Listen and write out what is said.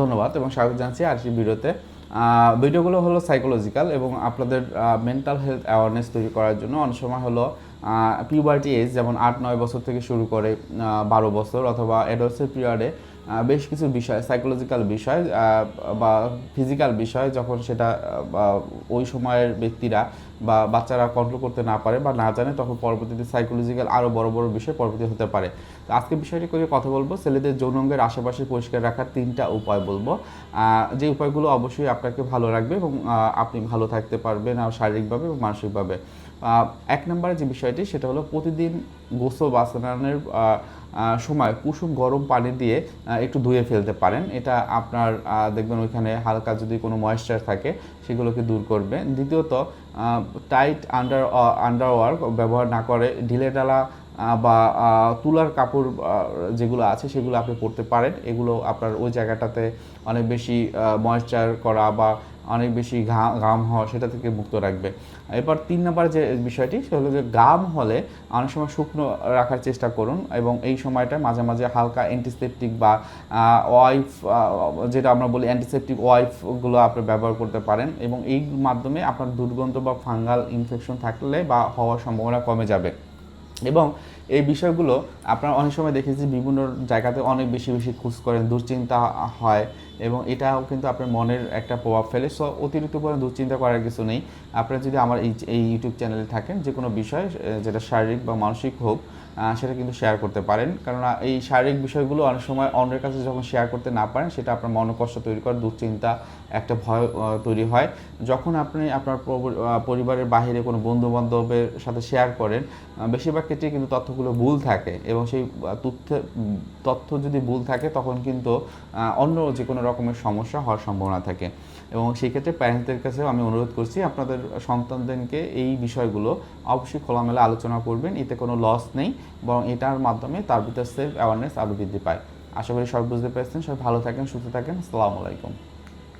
ধন্যবাদ এবং স্বাগত জানাচ্ছি আজকের ভিডিওতে ভিডিওগুলো হলো সাইকোলজিক্যাল এবং আপনাদের মেন্টাল হেলথ অ্যাওয়ারনেস তৈরি করার জন্য। অনেক সময় হলো পিউবার্টি এজ যেমন আট, নয় বছর থেকে শুরু করে বারো বছর অথবা অ্যাডোসের পিরিয়ডে বেশ কিছু বিষয় সাইকোলজিক্যাল বিষয় বা ফিজিক্যাল বিষয় যখন সেটা ওই সময়ের ব্যক্তিরা বা বাচ্চারা কন্ট্রোল করতে না পারে বা না জানে, তখন পরবর্তীতে সাইকোলজিক্যাল আরও বড় বড় বিষয় পরবর্তী হতে পারে। তো আজকে বিষয়টি করে কথা বলব, ছেলেদের যৌনাঙ্গের আশেপাশে পরিষ্কার রাখার তিনটা উপায় বলব। যে উপায়গুলো অবশ্যই আপনাকে ভালো রাখবে এবং আপনি ভালো থাকতে পারবেন আর শারীরিকভাবে এবং মানসিকভাবে। এক নম্বরে যে বিষয়টি, সেটা হলো প্রতিদিন গোসল বা সময় কুসুম গরম পানি দিয়ে একটু ধুয়ে ফেলতে পারেন। এটা আপনার দেখবেন ওইখানে হালকা যদি কোনো ময়েশ্চার থাকে সেগুলোকে দূর করবে। দ্বিতীয়ত টাইট আন্ডার আন্ডারওয়ার্ক ব্যবহার না করে ঢিলে ডালা আহ, বা তুলার কাপড় যেগুলো আছে সেগুলো আপনি পরতে পারেন। এগুলো আপনার ওই জায়গাটাতে অনেক বেশি ময়েশ্চার করা বা অনেক বেশি ঘা- ঘাম হওয়া সেটা থেকে মুক্ত রাখবে। এরপর তিন নম্বর যে বিষয়টি সেটা হলো যে গাম হলে অনেক সময় শুকনো রাখার চেষ্টা করুন এবং এই সময়টা মাঝে মাঝে হালকা অ্যান্টিসেপটিক বা ওয়াইফ যেটা আমরা বলি অ্যান্টিসেপটিক ওয়াইফগুলো আপনি ব্যবহার করতে পারেন এবং এই মাধ্যমে আপনার দুর্গন্ধ বা ফাঙ্গাল ইনফেকশন থাকলে বা হওয়ার সম্ভাবনা কমে যাবে। এবং এই বিষয়গুলো আপনারা অনেক সময় দেখেছি, বিভিন্ন জায়গাতে অনেক বেশি বেশি খোঁজ করেন, দুশ্চিন্তা হয় এবং এটাও কিন্তু আপনার মনের একটা প্রভাব ফেলে। সো অতিরিক্ত পরিমাণে দুশ্চিন্তা করার কিছু নেই। আপনারা যদি আমার এই এই ইউটিউব চ্যানেলে থাকেন যে কোনো বিষয় যেটা শারীরিক বা মানসিক হোক সেটা কিন্তু শেয়ার করতে পারেন। কেননা এই শারীরিক বিষয়গুলো অনেক সময় অন্যের কাছে যখন শেয়ার করতে না পারেন, সেটা আপনার মনোকষ্ট তৈরি করে, দুশ্চিন্তা একটা ভয় তৈরি হয়। যখন আপনি আপনার পরিবারের বাইরে কোনো বন্ধু বান্ধবের সাথে শেয়ার করেন বেশিরভাগ ক্ষেত্রে কিন্তু তথ্যগুলো ভুল থাকে এবং সেই তথ্য তথ্য যদি ভুল থাকে তখন কিন্তু অন্য যে কোনো রকমের সমস্যা হওয়ার সম্ভাবনা থাকে। এবং সেই ক্ষেত্রে প্যারেন্টসদের কাছেও আমি অনুরোধ করছি, আপনাদের সন্তানদেরকে এই বিষয়গুলো অবশ্যই খোলামেলা আলোচনা করবেন। এতে কোনো লস নেই, বরং এটার মাধ্যমে তার ভিতর সেলফ অ্যাওয়ারনেস আরও বৃদ্ধি পায়। আশা করি সব বুঝতে পেরেছেন। সবাই ভালো থাকেন, সুস্থ থাকেন। আসসালামু আলাইকুম।